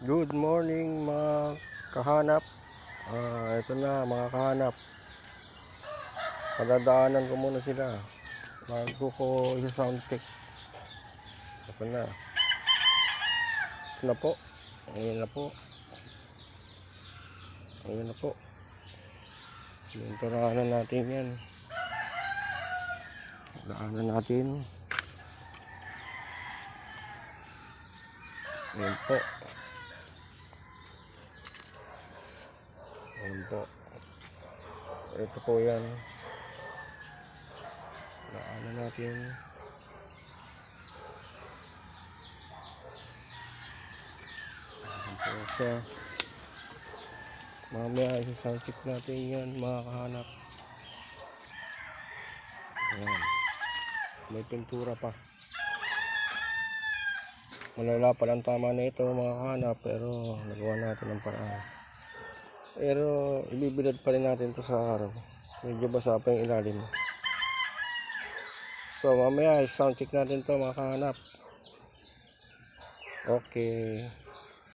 Good morning mga kahanap. Ah, ito na mga kahanap. Padadaanan ko muna sila. Bago ko isa sound check. Ito na. Ito na po. Ayan na po. Ayan na po. Pinturahan natin yan. Daanan natin. Ayan po. Ayan po. Ito po yan. Daanan natin. Ayan po siya. Mamaya isasangkit natin yan mga kahanap. Ayan. May pintura pa. Malala pa lang tama na ito mga kahanap pero nagawa natin ng paraan. Pero ibibilad pa rin natin to sa araw. Medyo basa pa yung ilalim. So mamaya sound check natin to mga kahanap. Okay.